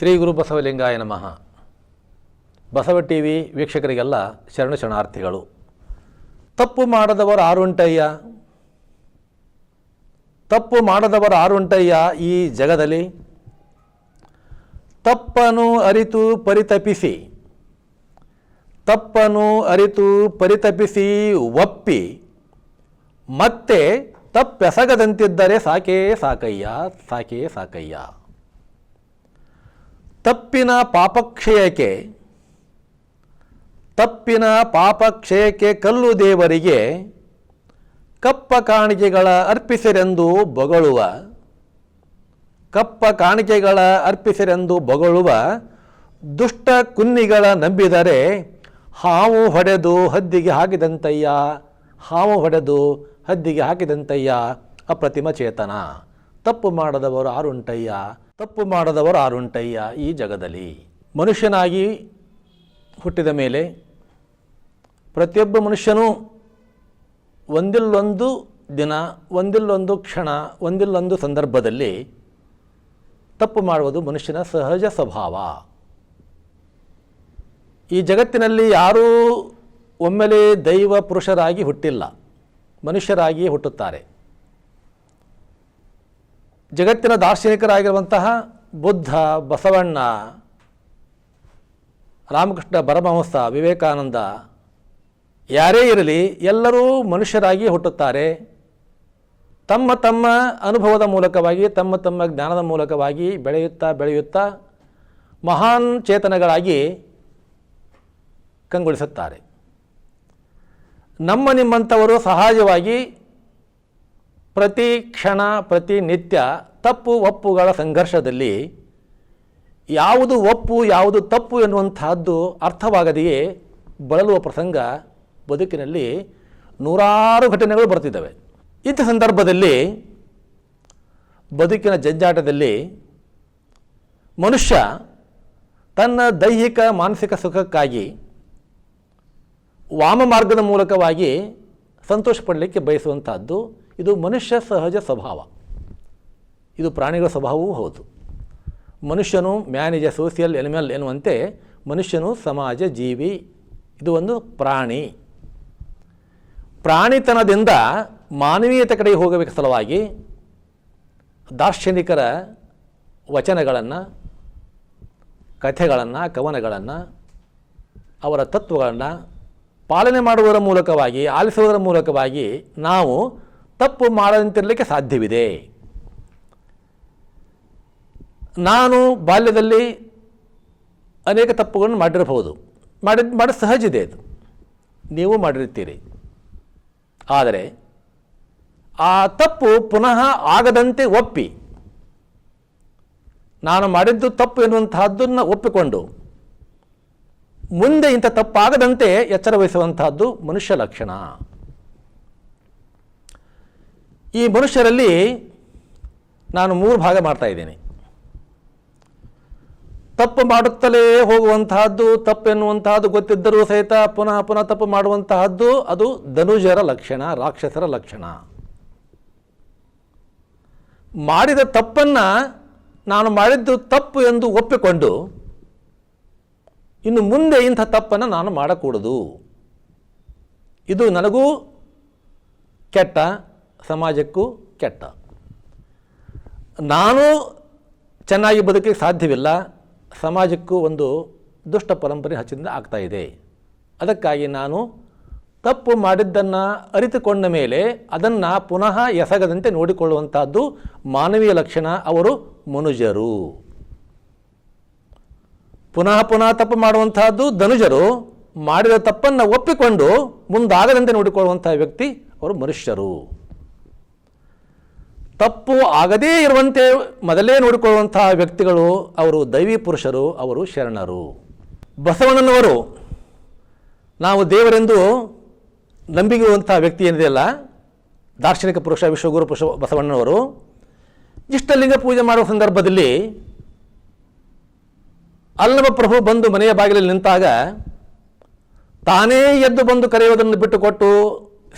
ಶ್ರೀ ಗುರು ಬಸವಲಿಂಗಾಯ ನಮಃ. Basava T V ವೀಕ್ಷಕರಿಗೆಲ್ಲ ಶರಣ ಶರಣಾರ್ಥಿಗಳು. ತಪ್ಪು ಮಾಡದವರು ಆರುಂಟಯ್ಯ. ತಪ್ಪು ಮಾಡದವರು ಆರುಂಟಯ್ಯ ಈ ಜಗದಲ್ಲಿ. ತಪ್ಪನು ಅರಿತು ಪರಿತಪಿಸಿ. ತಪ್ಪನು ಅರಿತು ಪರಿತಪಿಸಿ ಒಪ್ಪಿ. ಮತ್ತೆ ತಪ್ಪೆಸಗದಂತಿದ್ದರೆ ಸಾಕೇ ಸಾಕಯ್ಯ ಸಾಕೇ ಸಾಕಯ್ಯ. ತಪ್ಪಿನ ಪಾಪಕ್ಷಯಕ್ಕೆ ತಪ್ಪಿನ ಪಾಪಕ್ಷಯಕ್ಕೆ ಕಲ್ಲು ದೇವರಿಗೆ ಕಪ್ಪ ಕಾಣಿಕೆಗಳ ಅರ್ಪಿಸಿರೆಂದು ಬೊಗಳುವ, ಕಪ್ಪ ಕಾಣಿಕೆಗಳ ಅರ್ಪಿಸಿರೆಂದು ಬೊಗಳುವ ದುಷ್ಟ ಕುನ್ನಿಗಳ ನಂಬಿದರೆ ಹಾವು ಹೊಡೆದು ಹದ್ದಿಗೆ ಹಾಕಿದಂತಯ್ಯ, ಹಾವು ಹೊಡೆದು ಹದ್ದಿಗೆ ಹಾಕಿದಂತಯ್ಯ ಅಪ್ರತಿಮ ಚೇತನ. ತಪ್ಪು ಮಾಡದವರು ಆರುಂಟಯ್ಯ ತಪ್ಪು ಮಾಡದವರು ಆರುಂಟಯ್ಯ ಈ ಜಗದಲ್ಲಿ. ಮನುಷ್ಯನಾಗಿ ಹುಟ್ಟಿದ ಮೇಲೆ ಪ್ರತಿಯೊಬ್ಬ ಮನುಷ್ಯನೂ ಒಂದಿಲ್ಲೊಂದು ದಿನ, ಒಂದಿಲ್ಲೊಂದು ಕ್ಷಣ, ಒಂದಿಲ್ಲೊಂದು ಸಂದರ್ಭದಲ್ಲಿ ತಪ್ಪು ಮಾಡುವುದು ಮನುಷ್ಯನ ಸಹಜ ಸ್ವಭಾವ. ಈ ಜಗತ್ತಿನಲ್ಲಿ ಯಾರೂ ಒಮ್ಮೆಲೆ ದೈವ ಪುರುಷರಾಗಿ ಹುಟ್ಟಿಲ್ಲ, ಮನುಷ್ಯರಾಗಿಯೇ ಹುಟ್ಟುತ್ತಾರೆ. ಜಗತ್ತಿನ ದಾರ್ಶನಿಕರಾಗಿರುವಂತಹ ಬುದ್ಧ, ಬಸವಣ್ಣ, ರಾಮಕೃಷ್ಣ ಪರಮಹಂಸ, ವಿವೇಕಾನಂದ, ಯಾರೇ ಇರಲಿ, ಎಲ್ಲರೂ ಮನುಷ್ಯರಾಗಿ ಹುಟ್ಟುತ್ತಾರೆ. ತಮ್ಮ ತಮ್ಮ ಅನುಭವದ ಮೂಲಕವಾಗಿ, ತಮ್ಮ ತಮ್ಮ ಜ್ಞಾನದ ಮೂಲಕವಾಗಿ ಬೆಳೆಯುತ್ತಾ ಬೆಳೆಯುತ್ತಾ ಮಹಾನ್ ಚೇತನಗಳಾಗಿ ಕಂಗೊಳಿಸುತ್ತಾರೆ. ನಮ್ಮ ನಿಮ್ಮಂಥವರು ಸಹಜವಾಗಿ ಪ್ರತಿ ಕ್ಷಣ, ಪ್ರತಿ ನಿತ್ಯ ತಪ್ಪು ಒಪ್ಪುಗಳ ಸಂಘರ್ಷದಲ್ಲಿ ಯಾವುದು ಒಪ್ಪು, ಯಾವುದು ತಪ್ಪು ಎನ್ನುವಂತಹದ್ದು ಅರ್ಥವಾಗದೆಯೇ ಬಳಲುವ ಪ್ರಸಂಗ ಬದುಕಿನಲ್ಲಿ ನೂರಾರು ಘಟನೆಗಳು ಬರ್ತಿದ್ದಾವೆ. ಇಂಥ ಸಂದರ್ಭದಲ್ಲಿ, ಬದುಕಿನ ಜಂಜಾಟದಲ್ಲಿ ಮನುಷ್ಯ ತನ್ನ ದೈಹಿಕ, ಮಾನಸಿಕ ಸುಖಕ್ಕಾಗಿ ವಾಮ ಮಾರ್ಗದ ಮೂಲಕವಾಗಿ ಸಂತೋಷ ಪಡಲಿಕ್ಕೆ ಇದು ಮನುಷ್ಯ ಸಹಜ ಸ್ವಭಾವ. ಇದು ಪ್ರಾಣಿಗಳ ಸ್ವಭಾವವೂ ಹೌದು. ಮನುಷ್ಯನು ಮ್ಯಾನೇಜ್ ಸೋಷಿಯಲ್ ಎನಿಮಲ್ ಎನ್ನುವಂತೆ ಮನುಷ್ಯನು ಸಮಾಜ ಜೀವಿ, ಇದು ಒಂದು ಪ್ರಾಣಿ. ಪ್ರಾಣಿತನದಿಂದ ಮಾನವೀಯತೆ ಕಡೆಗೆ ಹೋಗಬೇಕ ಸಲುವಾಗಿ ದಾರ್ಶನಿಕರ ವಚನಗಳನ್ನು, ಕಥೆಗಳನ್ನು, ಕವನಗಳನ್ನು, ಅವರ ತತ್ವಗಳನ್ನು ಪಾಲನೆ ಮಾಡುವುದರ ಮೂಲಕವಾಗಿ ಆಲಿಸುವುದರ ಮೂಲಕವಾಗಿ ನಾವು ತಪ್ಪು ಮಾಡದಂತಿರಲಿಕ್ಕೆ ಸಾಧ್ಯವಿದೆ. ನಾನು ಬಾಲ್ಯದಲ್ಲಿ ಅನೇಕ ತಪ್ಪುಗಳನ್ನು ಮಾಡಿರಬಹುದು. ಮಾಡಿ ಮಾಡಿ ಸಹಜ ಇದೆ ಅದು. ನೀವು ಮಾಡಿರ್ತೀರಿ ಆದರೆ ಆ ತಪ್ಪು ಪುನಃ ಆಗದಂತೆ ಒಪ್ಪಿ. ನಾನು ಮಾಡಿದ್ದು ತಪ್ಪು ಎನ್ನುವಂತಹದ್ದನ್ನು ಒಪ್ಪಿಕೊಂಡು ಮುಂದೆ ಇಂಥ ತಪ್ಪಾಗದಂತೆ ಎಚ್ಚರ ವಹಿಸುವಂತಹದ್ದು ಮನುಷ್ಯ ಲಕ್ಷಣ. ಈ ಮನುಷ್ಯರಲ್ಲಿ ನಾನು ಮೂರು ಭಾಗ ಮಾಡ್ತಾ ಇದ್ದೇನೆ. ತಪ್ಪು ಮಾಡುತ್ತಲೇ ಹೋಗುವಂತಹದ್ದು, ತಪ್ಪು ಎನ್ನುವಂತಹದ್ದು ಗೊತ್ತಿದ್ದರೂ ಸಹಿತ ಪುನಃ ಪುನಃ ತಪ್ಪು ಮಾಡುವಂತಹದ್ದು, ಅದು ಧನುಜರ ಲಕ್ಷಣ, ರಾಕ್ಷಸರ ಲಕ್ಷಣ. ಮಾಡಿದ ತಪ್ಪನ್ನು ನಾನು ಮಾಡಿದ್ದು ತಪ್ಪು ಎಂದು ಒಪ್ಪಿಕೊಂಡು ಇನ್ನು ಮುಂದೆ ಇಂಥ ತಪ್ಪನ್ನು ನಾನು ಮಾಡಕೂಡದು. ಇದು ನನಗೂ ಕೆಟ್ಟ ಸಮಾಜಕ್ಕೂ ಕೆಟ್ಟ. ನಾನು ಚೆನ್ನಾಗಿ ಬದುಕಲಿಕ್ಕೆ ಸಾಧ್ಯವಿಲ್ಲ. ಸಮಾಜಕ್ಕೂ ಒಂದು ದುಷ್ಟ ಪರಂಪರೆ ಹಚ್ಚಿಂದ ಆಗ್ತಾ ಇದೆ. ಅದಕ್ಕಾಗಿ ನಾನು ತಪ್ಪು ಮಾಡಿದ್ದನ್ನು ಅರಿತುಕೊಂಡ ಮೇಲೆ ಅದನ್ನು ಪುನಃ ಎಸಗದಂತೆ ನೋಡಿಕೊಳ್ಳುವಂತಹದ್ದು ಮಾನವೀಯ ಲಕ್ಷಣ ಅವರು ಮನುಜರು. ಪುನಃ ಪುನಃ ತಪ್ಪು ಮಾಡುವಂತಹದ್ದು ಧನುಜರು. ಮಾಡಿದ ತಪ್ಪನ್ನು ಒಪ್ಪಿಕೊಂಡು ಮುಂದಾಗದಂತೆ ನೋಡಿಕೊಳ್ಳುವಂಥ ವ್ಯಕ್ತಿ ಅವರು ಮನುಷ್ಯರು. ತಪ್ಪು ಆಗದೇ ಇರುವಂತೆ ಮೊದಲೇ ನೋಡಿಕೊಳ್ಳುವಂತಹ ವ್ಯಕ್ತಿಗಳು ಅವರು ದೈವಿ ಪುರುಷರು, ಅವರು ಶರಣರು. ಬಸವಣ್ಣನವರು, ನಾವು ದೇವರೆಂದು ನಂಬಿಗಿರುವಂತಹ ವ್ಯಕ್ತಿ ಏನಿದೆಯಲ್ಲ ದಾರ್ಶನಿಕ ಪುರುಷ ವಿಶ್ವಗುರು ಪುರುಷ ಬಸವಣ್ಣನವರು. ಇಷ್ಟಲಿಂಗ ಪೂಜೆ ಮಾಡುವ ಸಂದರ್ಭದಲ್ಲಿ ಅಲ್ಲವ ಪ್ರಭು ಬಂದು ಮನೆಯ ಬಾಗಿಲಲ್ಲಿ ನಿಂತಾಗ ತಾನೇ ಎದ್ದು ಬಂದು ಕರೆಯುವುದನ್ನು ಬಿಟ್ಟುಕೊಟ್ಟು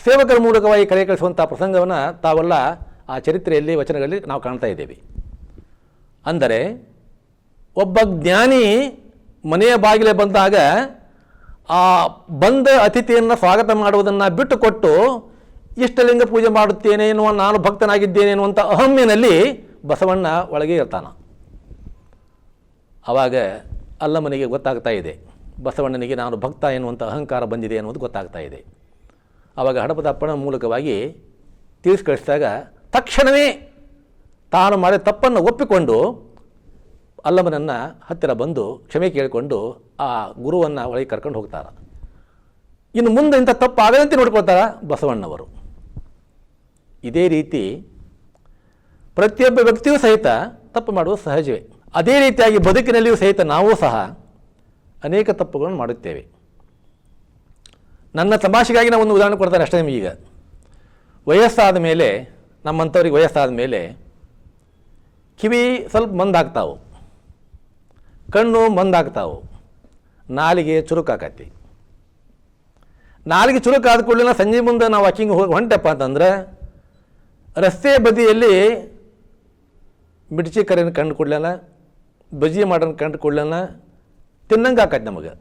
ಸೇವಕರ ಮೂಲಕವಾಗಿ ಕರೆ ಕಳಿಸುವಂಥ ಪ್ರಸಂಗವನ್ನು ತಾವೆಲ್ಲ ಆ ಚರಿತ್ರೆಯಲ್ಲಿ, ವಚನಗಳಲ್ಲಿ ನಾವು ಕಾಣ್ತಾ ಇದ್ದೇವೆ. ಅಂದರೆ, ಒಬ್ಬ ಜ್ಞಾನಿ ಮನೆಯ ಬಾಗಿಲೇ ಬಂದಾಗ ಆ ಬಂದ ಅತಿಥಿಯನ್ನು ಸ್ವಾಗತ ಮಾಡುವುದನ್ನು ಬಿಟ್ಟುಕೊಟ್ಟು, ಇಷ್ಟಲಿಂಗ ಪೂಜೆ ಮಾಡುತ್ತೇನೆ ಎನ್ನುವ ನಾನು ಭಕ್ತನಾಗಿದ್ದೇನೆ ಎನ್ನುವಂಥ ಅಹಮ್ಯನಲ್ಲಿ ಬಸವಣ್ಣ ಒಳಗೆ ಇರ್ತಾನ. ಆವಾಗ ಅಲ್ಲಮ್ಮನಿಗೆ ಗೊತ್ತಾಗ್ತಾ ಇದೆ, ಬಸವಣ್ಣನಿಗೆ ನಾನು ಭಕ್ತ ಎನ್ನುವಂಥ ಅಹಂಕಾರ ಬಂದಿದೆ ಅನ್ನೋದು ಗೊತ್ತಾಗ್ತಾ ಇದೆ. ಆವಾಗ ಹಡಪದಪ್ಪನ ಮೂಲಕವಾಗಿ ತಿಳಿಸಿ ಕಳಿಸಿದಾಗ ತಕ್ಷಣವೇ ತಾನು ಮಾಡಿದ ತಪ್ಪನ್ನು ಒಪ್ಪಿಕೊಂಡು ಅಲ್ಲಮನನ್ನು ಹತ್ತಿರ ಬಂದು ಕ್ಷಮೆ ಕೇಳಿಕೊಂಡು ಆ ಗುರುವನ್ನು ಒಳಗೆ ಕರ್ಕೊಂಡು ಹೋಗ್ತಾರೆ. ಇನ್ನು ಮುಂದೆ ಇಂಥ ತಪ್ಪು ಆಗದಂತೆ ನೋಡ್ಕೊಳ್ತಾರ ಬಸವಣ್ಣವರು. ಇದೇ ರೀತಿ ಪ್ರತಿಯೊಬ್ಬ ವ್ಯಕ್ತಿಯೂ ಸಹಿತ ತಪ್ಪು ಮಾಡುವುದು ಸಹಜವೇ. ಅದೇ ರೀತಿಯಾಗಿ ಬದುಕಿನಲ್ಲಿಯೂ ಸಹಿತ ನಾವೂ ಸಹ ಅನೇಕ ತಪ್ಪುಗಳನ್ನು ಮಾಡುತ್ತೇವೆ. ನನ್ನ ತಮಾಷೆಗಾಗಿ ನಾವು ಒಂದು ಉದಾಹರಣೆ ಕೊಡ್ತಾರೆ ಅಷ್ಟೇ ನಿಮಗೆ ವಯಸ್ಸಾದ ಮೇಲೆ ನಮ್ಮಂಥವ್ರಿಗೆ ವಯಸ್ಸಾದ ಮೇಲೆ ಕಿವಿ ಸ್ವಲ್ಪ ಮಂದಾಗ್ತಾವು. ಕಣ್ಣು ಮಂದಾಗ್ತಾವು. ನಾಲಿಗೆ ಚುರುಕಾಕತಿ ನಾಲಿಗೆ ಚುರುಕಾದ ಕೂಡಲೇ ಸಂಜೆ ಮುಂದೆ ನಾವು ವಾಕಿಂಗ್ ಹೋಗಿ ಹೊಂಟಪ್ಪ ಅಂತಂದ್ರೆ ರಸ್ತೆ ಬದಿಯಲ್ಲಿ ಮಿಡ್ಚಿ ಕರೆಯನ್ನು ಕಂಡು ಕೂಡಲೇನ, ಬಜ್ಜಿ ಮಾಡೋಣ ಕಂಡು ಕೂಡಲೇನ ತಿನ್ನಂಗೆ ಆಕೈತೆ ನಮಗೆ.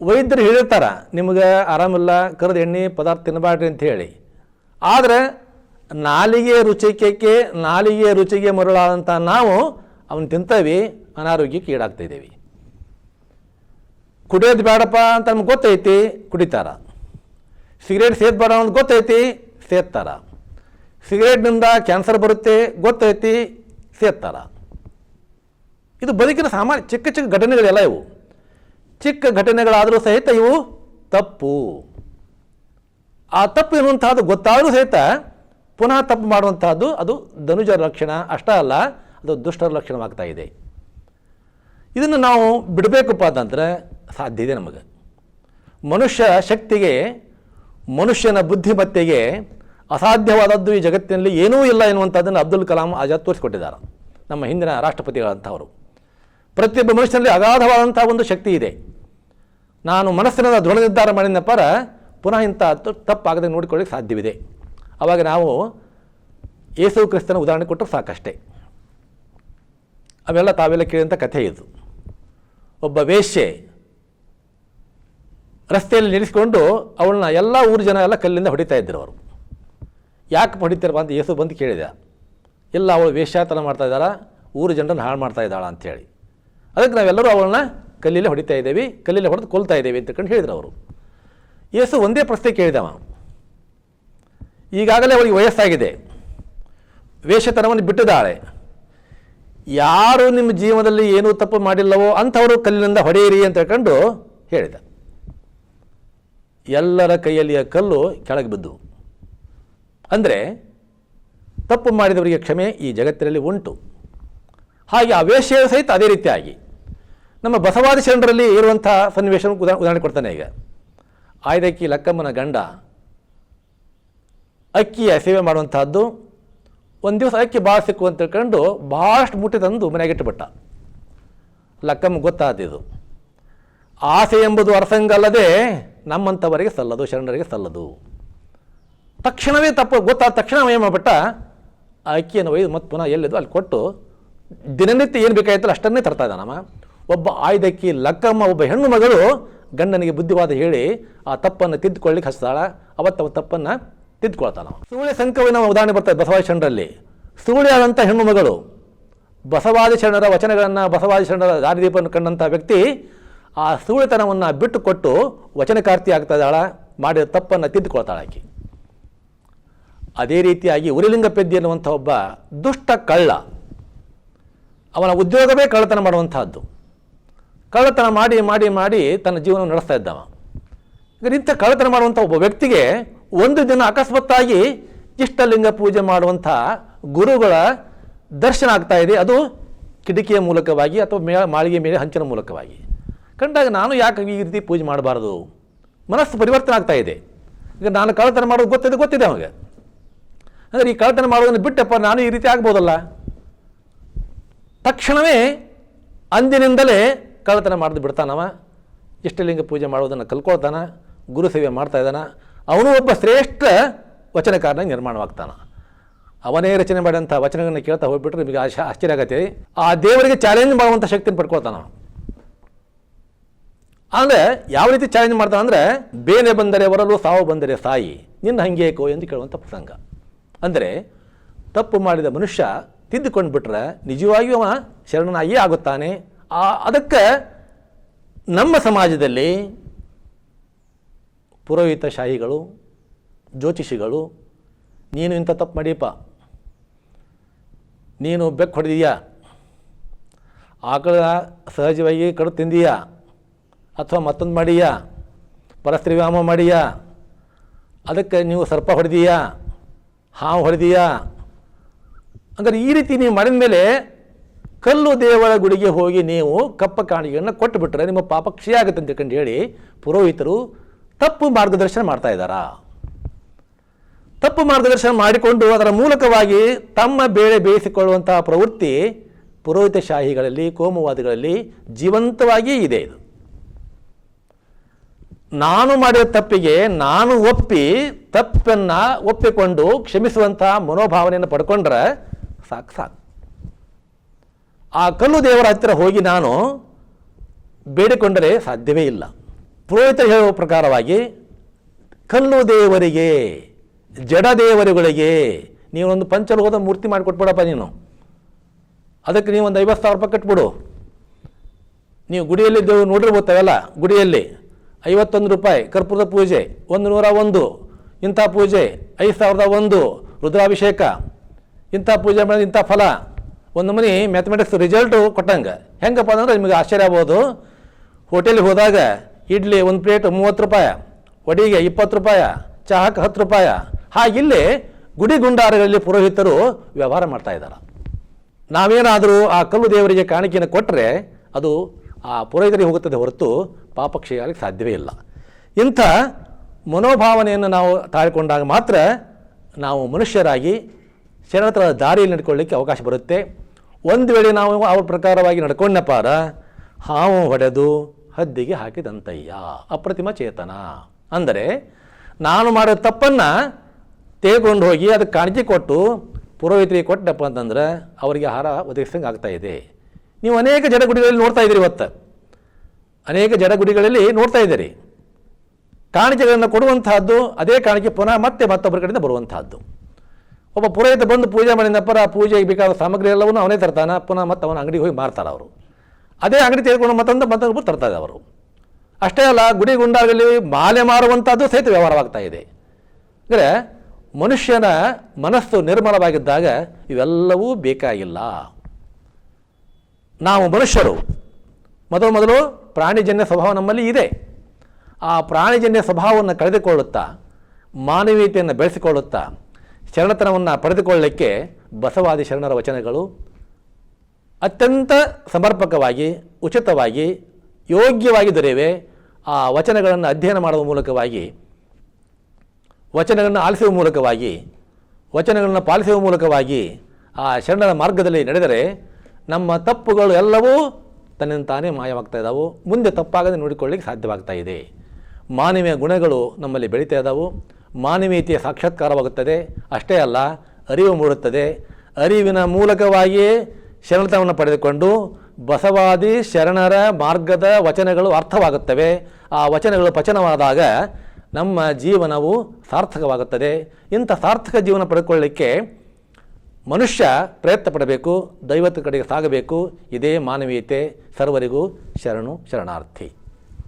ವೈದ್ಯರು ಹೇಳಿರ್ತಾರ, ನಿಮಗೆ ಆರಾಮಿಲ್ಲ, ಕರೆದ ಎಣ್ಣೆ ಪದಾರ್ಥ ತಿನ್ನಬಾರ್ರಿ ಅಂತ ಹೇಳಿ. ಆದರೆ ನಾಲಿಗೆ ರುಚಿಕೆಕ್ಕೆ ನಾಲಿಗೆ ರುಚಿಗೆ ಮರುಳಾದಂಥ ನಾವು ಅವನು ತಿಂತೇವೆ, ಅನಾರೋಗ್ಯಕ್ಕೆ ಈಡಾಗ್ತಾ ಇದ್ದೀವಿ. ಕುಡಿಯೋದು ಬೇಡಪ್ಪ ಅಂತ ನಮ್ಗೆ ಗೊತ್ತೈತಿ, ಕುಡಿತಾರ. ಸಿಗರೇಟ್ ಸೇದ್ಬೇಡ ಅಂತ ಗೊತ್ತೈತಿ, ಸೇದ್ತಾರ. ಸಿಗರೇಟ್ನಿಂದ ಕ್ಯಾನ್ಸರ್ ಬರುತ್ತೆ, ಗೊತ್ತೈತಿ, ಸೇದ್ತಾರ. ಇದು ಬದುಕಿನ ಸಾಮಾನ್ಯ, ಚಿಕ್ಕ ಚಿಕ್ಕ ಘಟನೆಗಳೆಲ್ಲ ಇವು. ಚಿಕ್ಕ ಘಟನೆಗಳಾದರೂ ಸಹಿತ ಇವು ತಪ್ಪು. ಆ ತಪ್ಪು ಇರುವಂತಹದ್ದು ಗೊತ್ತಾದರೂ ಸಹಿತ ಪುನಃ ತಪ್ಪು ಮಾಡುವಂತಹದ್ದು ಅದು ಧನುಜರ ಲಕ್ಷಣ ಅಷ್ಟೇ ಅಲ್ಲ, ಅದು ದುಷ್ಟರ ಲಕ್ಷಣವಾಗ್ತಾ ಇದೆ. ಇದನ್ನು ನಾವು ಬಿಡಬೇಕಪ್ಪ ಅಂತಂದ್ರೆ ಸಾಧ್ಯ ಇದೆ ನಮಗೆ. ಮನುಷ್ಯ ಶಕ್ತಿಗೆ, ಮನುಷ್ಯನ ಬುದ್ಧಿಮತ್ತೆಗೆ ಅಸಾಧ್ಯವಾದದ್ದು ಈ ಜಗತ್ತಿನಲ್ಲಿ ಏನೂ ಇಲ್ಲ ಎನ್ನುವಂಥದ್ದನ್ನು ಅಬ್ದುಲ್ ಕಲಾಂ ಆಜಾದ್ ತೋರಿಸಿಕೊಟ್ಟಿದ್ದಾರೆ. ನಮ್ಮ ಹಿಂದಿನ ರಾಷ್ಟ್ರಪತಿಗಳಂಥವರು ಪ್ರತಿಯೊಬ್ಬ ಮನುಷ್ಯನಲ್ಲಿ ಅಗಾಧವಾದಂಥ ಒಂದು ಶಕ್ತಿ ಇದೆ. ನಾನು ಮನಸ್ಸಿನ ದೃಢ ನಿರ್ಧಾರ ಮಾಡಿದ ಪರ ಪುನಃ ಇಂಥ ತಪ್ಪಾಗದೆ ನೋಡಿಕೊಳ್ಳಿಕ್ಕೆ ಸಾಧ್ಯವಿದೆ. ಆವಾಗ ನಾವು ಯೇಸು ಕ್ರಿಸ್ತನ ಉದಾಹರಣೆ ಕೊಟ್ಟರು ಸಾಕಷ್ಟೇ. ಅವೆಲ್ಲ ತಾವೆಲ್ಲ ಕೇಳಿದಂಥ ಕಥೆ ಇದು. ಒಬ್ಬ ವೇಶ್ಯೆ ರಸ್ತೆಯಲ್ಲಿ ನಿಲ್ಲಿಸಿಕೊಂಡು ಅವಳನ್ನ ಎಲ್ಲ ಊರು ಜನ ಎಲ್ಲ ಕಲ್ಲಿಂದ ಹೊಡಿತಾ ಇದ್ದರು ಅವರು. ಯಾಕೆ ಹೊಡಿತಾರಪ್ಪ ಅಂತ ಯೇಸು ಬಂದು ಕೇಳಿದ. ಎಲ್ಲ ಅವಳು ವೇಶ್ಯಾತನ ಮಾಡ್ತಾ ಊರ ಊರು ಜನರನ್ನು ಹಾಳು ಮಾಡ್ತಾ ಇದ್ದಾಳ ಅಂಥೇಳಿ ಅದಕ್ಕೆ ನಾವೆಲ್ಲರೂ ಅವಳನ್ನ ಕಲ್ಲಿಲ್ಲೇ ಹೊಡಿತಾ ಇದ್ದೇವೆ, ಕಲ್ಲಿಲ್ಲೇ ಹೊಡೆದು ಕೊಲ್ತಾ ಇದ್ದೇವೆ ಅಂತಕೊಂಡು ಹೇಳಿದ್ರು ಅವರು. ಯೇಸು ಒಂದೇ ಪ್ರಶ್ನೆ ಕೇಳಿದವ. ಈಗಾಗಲೇ ಅವರಿಗೆ ವಯಸ್ಸಾಗಿದೆ. ವೇಷತನವನ್ನು ಬಿಟ್ಟಿದ್ದಾಳೆ. ಯಾರು ನಿಮ್ಮ ಜೀವನದಲ್ಲಿ ಏನೂ ತಪ್ಪು ಮಾಡಿಲ್ಲವೋ ಅಂಥವರು ಕಲ್ಲಿನಿಂದ ಹೊಡೆಯಿರಿ ಅಂತ ಹೇಳ್ಕೊಂಡು ಹೇಳಿದ. ಎಲ್ಲರ ಕೈಯಲ್ಲಿಯ ಕಲ್ಲು ಕೆಳಗೆ ಬಿದ್ದವು ಅಂದರೆ ತಪ್ಪು ಮಾಡಿದವರಿಗೆ ಕ್ಷಮೆ ಈ ಜಗತ್ತಿನಲ್ಲಿ ಉಂಟು. ಹಾಗೆ ಆ ವೇಷ್ಯ ಸಹಿತ ಅದೇ ರೀತಿಯಾಗಿ. ನಮ್ಮ ಬಸವಾದಿ ಶರಣರಲ್ಲಿ ಇರುವಂಥ ಸನ್ನಿವೇಶ ಉದಾ, ಉದಾಹರಣೆ ಕೊಡ್ತಾನೆ ಈಗ. ಆಯ್ದಕ್ಕಿ ಲಕ್ಕಮ್ಮನ ಗಂಡ ಅಕ್ಕಿಯ ಸೇವೆ ಮಾಡುವಂತಹದ್ದು, ಒಂದು ದಿವಸ ಅಕ್ಕಿ ಭಾಳ ಸಿಕ್ಕು ಅಂತ ತಿಳ್ಕೊಂಡು ಭಾಳಷ್ಟು ಮುಟ್ಟಿ ತಂದು ಮನೆಯಾಗಿಟ್ಟುಬಿಟ್ಟ ಲಕ್ಕಮ್ಮ ಗೊತ್ತಾದಿದು ಆಸೆ ಎಂಬುದು ಅರಸಂಗಲ್ಲದೆ ನಮ್ಮಂಥವರಿಗೆ ಸಲ್ಲದು, ಶರಣರಿಗೆ ಸಲ್ಲದು. ತಕ್ಷಣವೇ ತಪ್ಪು, ಗೊತ್ತಾದ ತಕ್ಷಣ ಏನು ಮಾಡಿಬಿಟ್ಟ? ಆ ಅಕ್ಕಿಯನ್ನು ಒಯ್ದು ಮತ್ತು ಪುನಃ ಎಲ್ಲಿದ್ದು ಅಲ್ಲಿ ಕೊಟ್ಟು ದಿನನಿತ್ಯ ಏನು ಬೇಕಾಯ್ತಲ್ಲ ಅಷ್ಟನ್ನೇ ತರ್ತಾ ಇದ್ದಾನಮ್ಮ ಒಬ್ಬ ಆಯ್ದಕ್ಕಿ ಲಕ್ಕಮ್ಮ, ಒಬ್ಬ ಹೆಣ್ಣು ಮಗಳು ಗಂಡನಿಗೆ ಬುದ್ಧಿವಾದ ಹೇಳಿ ಆ ತಪ್ಪನ್ನು ತಿದ್ದುಕೊಳ್ಳಿಕ್ಕೆ ಹಚ್ತಾಳ. ಅವತ್ತು ಅವ ತಿದ್ದುಕೊಳ್ತಾನ ಸೂಳೆ ಸಂಕವಿನ ಉದಾಹರಣೆ ಬರ್ತದೆ ಬಸವಾದಿ ಶರಣರಲ್ಲಿ. ಆದಂಥ ಹೆಣ್ಣು ಮಗಳು ಬಸವಾದಿ ಶರಣರ ವಚನಗಳನ್ನು ಬಸವಾದಿ ಶರಣರ ದಾರಿದೀಪವನ್ನು ಕಂಡಂಥ ವ್ಯಕ್ತಿ ಆ ಸೂಳೆತನವನ್ನು ಬಿಟ್ಟುಕೊಟ್ಟು ವಚನಕಾರ್ತಿ ಆಗ್ತಾ ಇದ್ದಾಳ ಮಾಡಿದ ತಪ್ಪನ್ನು ತಿದ್ದುಕೊಳ್ತಾಳೆ ಆಕೆ. ಅದೇ ರೀತಿಯಾಗಿ ಉರಿಲಿಂಗ ಪೆದ್ದಿ ಎನ್ನುವಂಥ ಒಬ್ಬ ದುಷ್ಟ ಕಳ್ಳ, ಅವನ ಉದ್ಯೋಗವೇ ಕಳ್ಳತನ ಮಾಡುವಂತಹದ್ದು. ಕಳ್ಳತನ ಮಾಡಿ ಮಾಡಿ ಮಾಡಿ ತನ್ನ ಜೀವನ ನಡೆಸ್ತಾ ಇದ್ದವ. ಇಂಥ ಕಳ್ಳತನ ಮಾಡುವಂಥ ಒಬ್ಬ ವ್ಯಕ್ತಿಗೆ ಒಂದು ದಿನ ಅಕಸ್ಮಾತ್ತಾಗಿ ಇಷ್ಟಲಿಂಗ ಪೂಜೆ ಮಾಡುವಂಥ ಗುರುಗಳ ದರ್ಶನ ಆಗ್ತಾ ಇದೆ. ಅದು ಕಿಟಕಿಯ ಮೂಲಕವಾಗಿ ಅಥವಾ ಮೇ, ಮಾಳಿಗೆ ಮೇಲೆ ಹಂಚಿನ ಮೂಲಕವಾಗಿ. ಕಂಡಾಗ ನಾನು ಯಾಕೆ ಈ ರೀತಿ ಪೂಜೆ ಮಾಡಬಾರ್ದು? ಮನಸ್ಸು ಪರಿವರ್ತನೆ ಆಗ್ತಾ ಇದೆ. ಈಗ ನಾನು ಕಳ್ಳತನ ಮಾಡೋದು ಗೊತ್ತಿದೆ ಗೊತ್ತಿದೆ ಅವಾಗ ಅಂದರೆ ಈ ಕಳ್ಳತನ ಮಾಡೋದನ್ನು ಬಿಟ್ಟಪ್ಪ, ನಾನು ಈ ರೀತಿ ಆಗ್ಬೋದಲ್ಲ? ತಕ್ಷಣವೇ ಅಂದಿನಿಂದಲೇ ಕಳ್ಳತನ ಮಾಡೋದು ಬಿಡ್ತಾನವ. ಇಷ್ಟಲಿಂಗ ಪೂಜೆ ಮಾಡೋದನ್ನು ಕಲ್ಕೊಳ್ತಾನ ಗುರು ಸೇವೆ ಮಾಡ್ತಾ ಇದ್ದಾನ. ಅವನು ಒಬ್ಬ ಶ್ರೇಷ್ಠ ವಚನಕಾರನಾಗಿ ನಿರ್ಮಾಣವಾಗ್ತಾನೆ. ಅವನೇ ರಚನೆ ಮಾಡಿದಂಥ ವಚನಗಳನ್ನು ಕೇಳ್ತಾ ಹೋಗ್ಬಿಟ್ರೆ ನಿಮಗೆ ಆಶ ಆಶ್ಚರ್ಯ ಆಗತ್ತೆ. ಆ ದೇವರಿಗೆ ಚಾಲೆಂಜ್ ಮಾಡುವಂಥ ಶಕ್ತಿಯನ್ನು ಪಡ್ಕೊಳ್ತಾನ ಅವನು. ಅಂದರೆ ಯಾವ ರೀತಿ ಚಾಲೆಂಜ್ ಮಾಡ್ತಾನೆ ಅಂದರೆ, ಬೇನೆ ಬಂದರೆ ಹೊರಲು ಸಾವು ಬಂದರೆ ಸಾಯಿ, ನಿನ್ನ ಹಂಗೇಕೋ ಎಂದು ಕೇಳುವಂಥ ಪ್ರಸಂಗ. ಅಂದರೆ ತಪ್ಪು ಮಾಡಿದ ಮನುಷ್ಯ ತಿದ್ದುಕೊಂಡು ಬಿಟ್ರೆ ನಿಜವಾಗಿಯೂ ಅವ ಶರಣನಾಗಿಯೇ ಆಗುತ್ತಾನೆ. ಅದಕ್ಕೆ ನಮ್ಮ ಸಮಾಜದಲ್ಲಿ ಪುರೋಹಿತ ಶಾಹಿಗಳು ಜ್ಯೋತಿಷಿಗಳು, ನೀನು ಇಂಥ ತಪ್ಪು ಮಾಡೀಪ ನೀನು ಬೆಕ್ಕು ಹೊಡೆದೀಯಾ? ಆಕಳ ಸಹಜವಾಗಿ ಕಡು ತಿಂದೀಯಾ? ಅಥವಾ ಮತ್ತೊಂದು ಮಾಡೀಯಾ? ಪರಸ್ತ್ರೀ ವ್ಯಾಮ ಮಾಡೀಯಾ? ಅದಕ್ಕೆ ನೀವು ಸರ್ಪ ಹೊಡೆದೀಯಾ? ಹಾವು ಹೊಡೆದೀಯಾ? ಅಂದರೆ ಈ ರೀತಿ ನೀವು ಮಾಡಿದ ಮೇಲೆ ಕಲ್ಲು ದೇವರ ಗುಡಿಗೆ ಹೋಗಿ ನೀವು ಕಪ್ಪ ಕಾಣಿಕೆಯನ್ನು ಕೊಟ್ಟುಬಿಟ್ರೆ ನಿಮ್ಮ ಪಾಪ ಕ್ಷಯ ಆಗುತ್ತೆ ಅಂತ ತಿಳ್ಕೊಂಡು ಹೇಳಿ ಪುರೋಹಿತರು ತಪ್ಪು ಮಾರ್ಗದರ್ಶನ ಮಾಡ್ತಾ ಇದ್ದಾರಾ? ತಪ್ಪು ಮಾರ್ಗದರ್ಶನ ಮಾಡಿಕೊಂಡು ಅದರ ಮೂಲಕವಾಗಿ ತಮ್ಮ ಬೇಳೆ ಬೇಯಿಸಿಕೊಳ್ಳುವಂತಹ ಪ್ರವೃತ್ತಿ ಪುರೋಹಿತ ಶಾಹಿಗಳಲ್ಲಿ ಕೋಮುವಾದಿಗಳಲ್ಲಿ ಜೀವಂತವಾಗಿಯೇ ಇದೆ ಇದು. ನಾನು ಮಾಡಿದ ತಪ್ಪಿಗೆ ನಾನು ಒಪ್ಪಿ ತಪ್ಪನ್ನು ಒಪ್ಪಿಕೊಂಡು ಕ್ಷಮಿಸುವಂತಹ ಮನೋಭಾವನೆಯನ್ನು ಪಡ್ಕೊಂಡ್ರೆ ಸಾಕು ಸಾಕು. ಆ ಕಲ್ಲು ದೇವರ ಹತ್ತಿರ ಹೋಗಿ ನಾನು ಬೇಡಿಕೊಂಡರೆ ಸಾಧ್ಯವೇ ಇಲ್ಲ. ಪುರೋಹಿತರು ಹೇಳುವ ಪ್ರಕಾರವಾಗಿ, ಕಲ್ಲು ದೇವರಿಗೆ, ಜಡ ದೇವರುಗಳಿಗೆ ನೀವೊಂದು ಪಂಚಲೋಹದ ಮೂರ್ತಿ ಮಾಡಿಕೊಟ್ಬಿಡಪ್ಪ ನೀನು. ಅದಕ್ಕೆ ನೀವು ಒಂದು ಐವತ್ತು ಸಾವಿರ ರೂಪಾಯಿ ಕಟ್ಬಿಡು. ನೀವು ಗುಡಿಯಲ್ಲಿ ದೇವ್ ನೋಡಿರ್ಬೋದು ತಾವೆಲ್ಲ ಗುಡಿಯಲ್ಲಿ ಐವತ್ತೊಂದು ರೂಪಾಯಿ, ಕರ್ಪೂರದ ಪೂಜೆ ಒಂದು ನೂರ ಒಂದು, ಇಂಥ ಪೂಜೆ ಐದು ಸಾವಿರದ ಒಂದು, ರುದ್ರಾಭಿಷೇಕ, ಇಂಥ ಪೂಜೆ ಮಾಡಿದ ಇಂಥ ಫಲ. ಒಂದು ಮನೆ ಮ್ಯಾಥಮೆಟಿಕ್ಸ್ ರಿಸಲ್ಟು ಕೊಟ್ಟಂಗೆ. ಹೆಂಗಪ್ಪ ಅಂದ್ರೆ ನಿಮಗೆ ಆಶ್ಚರ್ಯ ಆಗ್ಬೋದು. ಹೋಟೆಲಿಗೆ ಹೋದಾಗ ಇಡ್ಲಿ ಒಂದು ಪ್ಲೇಟ್ ಮೂವತ್ತು ರೂಪಾಯಿ, ವಡಿಗೆ ಇಪ್ಪತ್ತು ರೂಪಾಯಿ, ಚಹಾಕ್ಕೆ ಹತ್ತು ರೂಪಾಯಿ. ಹಾಗಿಲ್ಲಿ ಗುಡಿ ಗುಂಡಾರಗಳಲ್ಲಿ ಪುರೋಹಿತರು ವ್ಯವಹಾರ ಮಾಡ್ತಾ ಇದ್ದಾರೆ. ನಾವೇನಾದರೂ ಆ ಕಲ್ಲು ದೇವರಿಗೆ ಕಾಣಿಕೆಯನ್ನು ಕೊಟ್ಟರೆ ಅದು ಆ ಪುರೋಹಿತರಿಗೆ ಹೋಗುತ್ತದೆ ಹೊರತು ಪಾಪಕ್ಷಯ ಸಾಧ್ಯವೇ ಇಲ್ಲ. ಇಂಥ ಮನೋಭಾವನೆಯನ್ನು ನಾವು ತಾಳ್ಕೊಂಡಾಗ ಮಾತ್ರ ನಾವು ಮನುಷ್ಯರಾಗಿ ಶರಣತರ ದಾರಿಯಲ್ಲಿ ನಡ್ಕೊಳ್ಳಿಕ್ಕೆ ಅವಕಾಶ ಬರುತ್ತೆ. ಒಂದು ವೇಳೆ ನಾವು ಅವ್ರ ಪ್ರಕಾರವಾಗಿ ನಡ್ಕೊಂಡಪ್ಪಾರ ಹಾವು ಹೊಡೆದು ಹದ್ದಿಗೆ ಹಾಕಿದಂತಯ್ಯ, ಅಪ್ರತಿಮ ಚೇತನ. ಅಂದರೆ ನಾನು ಮಾಡಿದ ತಪ್ಪನ್ನು ತೆಗೆದುಕೊಂಡು ಹೋಗಿ ಅದಕ್ಕೆ ಕಾಣಿಕೆ ಕೊಟ್ಟು ಪುರೋಹಿತರಿಗೆ ಕೊಟ್ಟಪ್ಪ ಅಂತಂದ್ರೆ ಅವರಿಗೆ ಆಹಾರ ಒದಗಿಸಂಗೆ ಆಗ್ತಾ ಇದೆ. ನೀವು ಅನೇಕ ಜಡಗುಡಿಗಳಲ್ಲಿ ನೋಡ್ತಾ ಇದ್ದೀರಿ ಇವತ್ತು. ಅನೇಕ ಜಡಗುಡಿಗಳಲ್ಲಿ ನೋಡ್ತಾ ಇದ್ದೀರಿ. ಕಾಣಿಕೆಗಳನ್ನು ಕೊಡುವಂತಹದ್ದು, ಅದೇ ಕಾಣಿಕೆ ಪುನಃ ಮತ್ತೆ ಮತ್ತೊಬ್ಬರ ಕಡೆಯಿಂದ ಬರುವಂತಹದ್ದು. ಒಬ್ಬ ಪುರೋಹಿತ ಬಂದು ಪೂಜೆ ಮಾಡಿದ ನಂತರ ಆ ಪೂಜೆಗೆ ಬೇಕಾದ ಸಾಮಗ್ರಿ ಎಲ್ಲವನ್ನು ಅವನೇ ತರ್ತಾನೆ, ಪುನಃ ಮತ್ತೆ ಅವನ ಅಂಗಡಿಗೆ ಹೋಗಿ ಮಾರ್ತಾರೆ ಅವರು. ಅದೇ ಅಂಗಡಿ ತೆಗೆದುಕೊಂಡು ಮತ್ತೊಂದು ಮತ್ತೊಬ್ಬರು ತರ್ತಾರೆ ಅವರು. ಅಷ್ಟೇ ಅಲ್ಲ, ಗುಡಿ ಗುಂಡಾಗಲಿ ಮಾಲೆ ಮಾರುವಂಥದ್ದು ಸಹಿತ ವ್ಯವಹಾರವಾಗ್ತಾ ಇದೆ. ಅಂದರೆ ಮನುಷ್ಯನ ಮನಸ್ಸು ನಿರ್ಮಲವಾಗಿದ್ದಾಗ ಇವೆಲ್ಲವೂ ಬೇಕಾಗಿಲ್ಲ. ನಾವು ಮನುಷ್ಯರು. ಮೊದಲು ಮೊದಲು ಪ್ರಾಣಿಜನ್ಯ ಸ್ವಭಾವ ನಮ್ಮಲ್ಲಿ ಇದೆ. ಆ ಪ್ರಾಣಿಜನ್ಯ ಸ್ವಭಾವವನ್ನು ಕಳೆದುಕೊಳ್ಳುತ್ತಾ, ಮಾನವೀಯತೆಯನ್ನು ಬೆಳೆಸಿಕೊಳ್ಳುತ್ತಾ, ಶರಣತನವನ್ನು ಪಡೆದುಕೊಳ್ಳಲಿಕ್ಕೆ ಬಸವಾದಿ ಶರಣರ ವಚನಗಳು ಅತ್ಯಂತ ಸಮರ್ಪಕವಾಗಿ, ಉಚಿತವಾಗಿ, ಯೋಗ್ಯವಾಗಿ ದೊರೆಯುವೆ ಆ ವಚನಗಳನ್ನು ಅಧ್ಯಯನ ಮಾಡುವ ಮೂಲಕವಾಗಿ, ವಚನಗಳನ್ನು ಆಲಿಸುವ ಮೂಲಕವಾಗಿ, ವಚನಗಳನ್ನು ಪಾಲಿಸುವ ಮೂಲಕವಾಗಿ ಆ ಶರಣರ ಮಾರ್ಗದಲ್ಲಿ ನಡೆದರೆ ನಮ್ಮ ತಪ್ಪುಗಳು ಎಲ್ಲವೂ ತನ್ನಿಂದ ತಾನೇ ಮಾಯವಾಗ್ತಾ ಇದ್ದಾವೆ ಮುಂದೆ ತಪ್ಪಾಗದೆ ನೋಡಿಕೊಳ್ಳಿಕ್ಕೆ ಸಾಧ್ಯವಾಗ್ತಾ ಇದೆ. ಮಾನವೀಯ ಗುಣಗಳು ನಮ್ಮಲ್ಲಿ ಬೆಳೀತಾ ಇದ್ದಾವೆ ಮಾನವೀಯತೆಯ ಸಾಕ್ಷಾತ್ಕಾರವಾಗುತ್ತದೆ. ಅಷ್ಟೇ ಅಲ್ಲ, ಅರಿವು ಮೂಡುತ್ತದೆ. ಅರಿವಿನ ಮೂಲಕವಾಗಿಯೇ ಶರಣತನವನ್ನು ಪಡೆದುಕೊಂಡು ಬಸವಾದಿ ಶರಣರ ಮಾರ್ಗದ ವಚನಗಳು ಅರ್ಥವಾಗುತ್ತವೆ. ಆ ವಚನಗಳು ಪಚನವಾದಾಗ ನಮ್ಮ ಜೀವನವು ಸಾರ್ಥಕವಾಗುತ್ತದೆ. ಇಂಥ ಸಾರ್ಥಕ ಜೀವನ ಪಡೆದುಕೊಳ್ಳಲಿಕ್ಕೆ ಮನುಷ್ಯ ಪ್ರಯತ್ನ ಪಡಬೇಕು ದೈವದ ಕಡೆಗೆ ಸಾಗಬೇಕು. ಇದೇ ಮಾನವೀಯತೆ. ಸರ್ವರಿಗೂ ಶರಣು ಶರಣಾರ್ಥಿ.